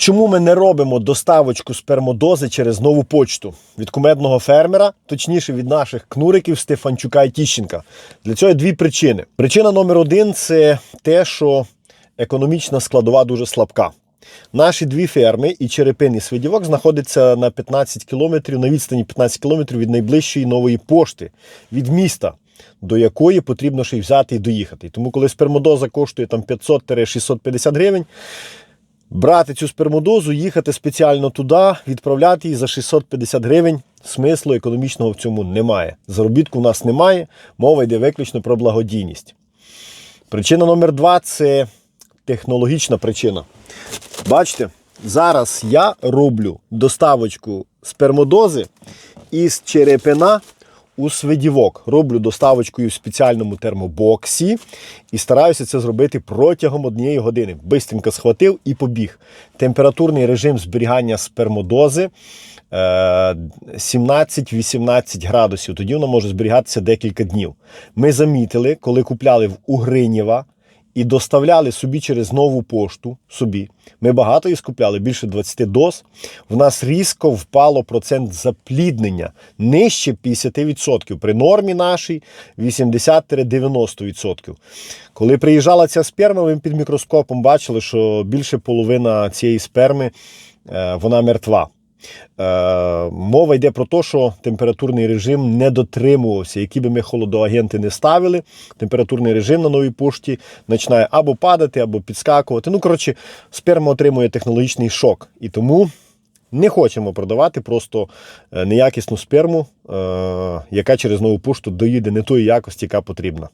Чому ми не робимо доставочку спермодози через нову почту від кумедного фермера, точніше від наших кнуриків Стефанчука і Тіщенка? Для цього є дві причини. Причина номер один це те, що економічна складова дуже слабка. Наші дві ферми і Черепин і Свидівок знаходяться на 15 кілометрів, на відстані 15 кілометрів від найближчої нової пошти, від міста, до якої потрібно ще й взяти і доїхати. Тому коли спермодоза коштує там 500-650 гривень, брати цю спермодозу, їхати спеціально туди, відправляти її за 650 гривень. Смислу економічного в цьому немає. Заробітку в нас немає, мова йде виключно про благодійність. Причина номер два це технологічна причина. Бачите, зараз я роблю доставочку спермодози із черепина у свидівок. Роблю доставочкою в спеціальному термобоксі і стараюся це зробити протягом однієї години. Бистренько схватив і побіг. Температурний режим зберігання спермодози е, 17-18 градусів. Тоді вона може зберігатися декілька днів. Ми замітили, коли купляли в Угринєва і доставляли собі через нову пошту. Собі. Ми багато їх скупляли, більше 20 доз. В нас різко впало процент запліднення нижче 50%. При нормі нашій 80-90%. Коли приїжджала ця сперма, ми під мікроскопом бачили, що більше половина цієї сперми е, вона мертва. Е, мова йде про те, що температурний режим не дотримувався. Які би ми холодоагенти не ставили, температурний режим на новій пошті починає або падати, або підскакувати. Ну, коротше, сперма отримує технологічний шок. І тому не хочемо продавати просто е, неякісну сперму, е, яка через нову пошту доїде не тої якості, яка потрібна.